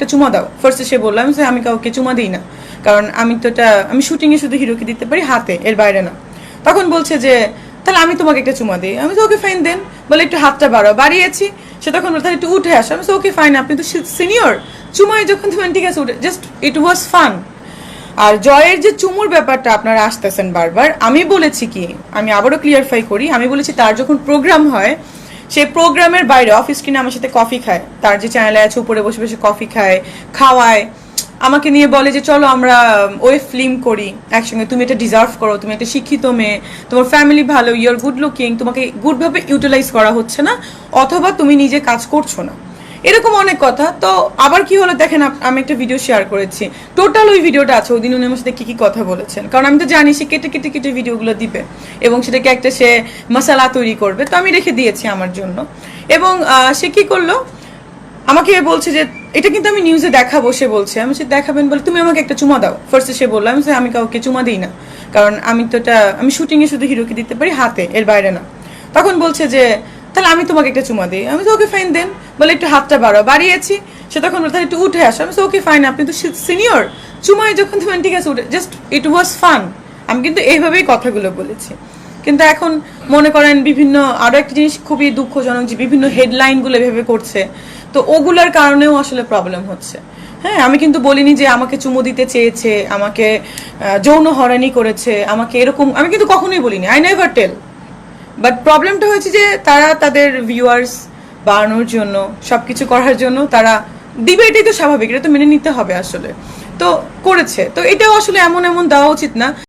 একটা চুমা দাও। ফার্স্টে সে বলল আমি আমি কাউকে চুমা দিই না। কারণ আমি তো এটা আমি শুটিংয়ে শুধু হিরোকে দিতে পারি হাতে এর বাইরে না। তখন বলছে যে তাহলে আমি তোমাকে একটা চুমা দিই। আমি তো ওকে ফাইন দেন বলে একটু হাতটা বাড়াও। বাড়িয়েছি। সে তখন বলে, তাহলে একটু উঠে আসো। আমি তো ওকে ফাইন আপনি তো সিনিয়র চুমায় যখন তুমি ঠিক আছে উঠে জাস্ট ইট ওয়াজ ফান আর জয়ের যে চুমুর ব্যাপারটা আপনারা আসতেছেন বারবার আমি বলেছি কি আমি আবারও ক্লিয়ারফাই করি আমি বলেছি তার যখন প্রোগ্রাম হয় সে প্রোগ্রামের বাইরে, অফিস কিনে আমার সাথে কফি খায়। তার যে চ্যানেলে আছে, উপরে বসে বসে কফি খায়, খাওয়ায়। আমাকে নিয়ে বলে যে, চলো আমরা ওয়ে ফিল্ম করি, একসঙ্গে। তুমি এটা ডিজার্ভ করো, তুমি একটা শিক্ষিত মেয়ে। তোমার ফ্যামিলি ভালো ইউর গুড লুকিং তোমাকে গুডভাবে ইউটিলাইজ করা হচ্ছে না, অথবা তুমি নিজে কাজ করছ না। এরকম অনেক কথা। তো আবার কি হলো দেখেন আমি একটা ভিডিও শেয়ার করেছি। টোটাল ওই ভিডিওটা আছে ওই দিন উনি আমার সাথে কি কি কথা বলেছেন। কারণ আমি তো জানি সে কেটে কেটে কেটে ভিডিওগুলো দিবে এবং সেটাকে একটা সে মশালা তৈরি করবে। তো আমি রেখে দিয়েছি আমার জন্য। এবং সে কি করল? আমাকে বলছে যে, এটা কিন্তু আমি নিউজে দেখাবো সে বলছে। আমি সে দেখাবেন বলে, তুমি আমাকে একটা চুমা দাও। ফার্স্টে সে বলল, আমি আমি কাউকে চুমা দিই না। কারণ আমি তো এটা আমি শুটিংয়ে শুধু হিরোকে দিতে পারি, হাতে, এর বাইরে না। তখন বলছে যে তাহলে আমি তোমাকে একটা চুমা দিই। আমি তো ওকে ফাইন দেন বলে একটু হাতটা বাড়াও। বাড়িয়েছি, সে তখন তাহলে একটু উঠে আসো। আমি তো ওকে ফাইন আপনি তো সিনিয়র চুমাই যখন তুমি ঠিক আছে, উঠে জাস্ট ইট ওয়াজ ফান আমি কিন্তু এইভাবেই কথাগুলো বলেছি। কিন্তু এখন মনে করেন বিভিন্ন, আরও একটা জিনিস খুবই দুঃখজনক যে বিভিন্ন হেডলাইনগুলো এভাবে করছে, তো ওগুলোর কারণেও আসলে প্রবলেম হচ্ছে। হ্যাঁ আমি কিন্তু বলিনি যে আমাকে চুমু দিতে চেয়েছে, আমাকে যৌন হরানি করেছে, আমাকে এরকম আমি কিন্তু কখনোই বলিনি। আই নেভার টেল বাট প্রবলেমটা হয়েছে যে তারা তাদের ভিউয়ার্স বাড়ানোর জন্য সব কিছু করার জন্য তারা দিবে এটাই তো স্বাভাবিক, এটা তো মেনে নিতে হবে আসলে। তো করেছে। তো এটাও আসলে এমন এমন দেওয়া উচিত না।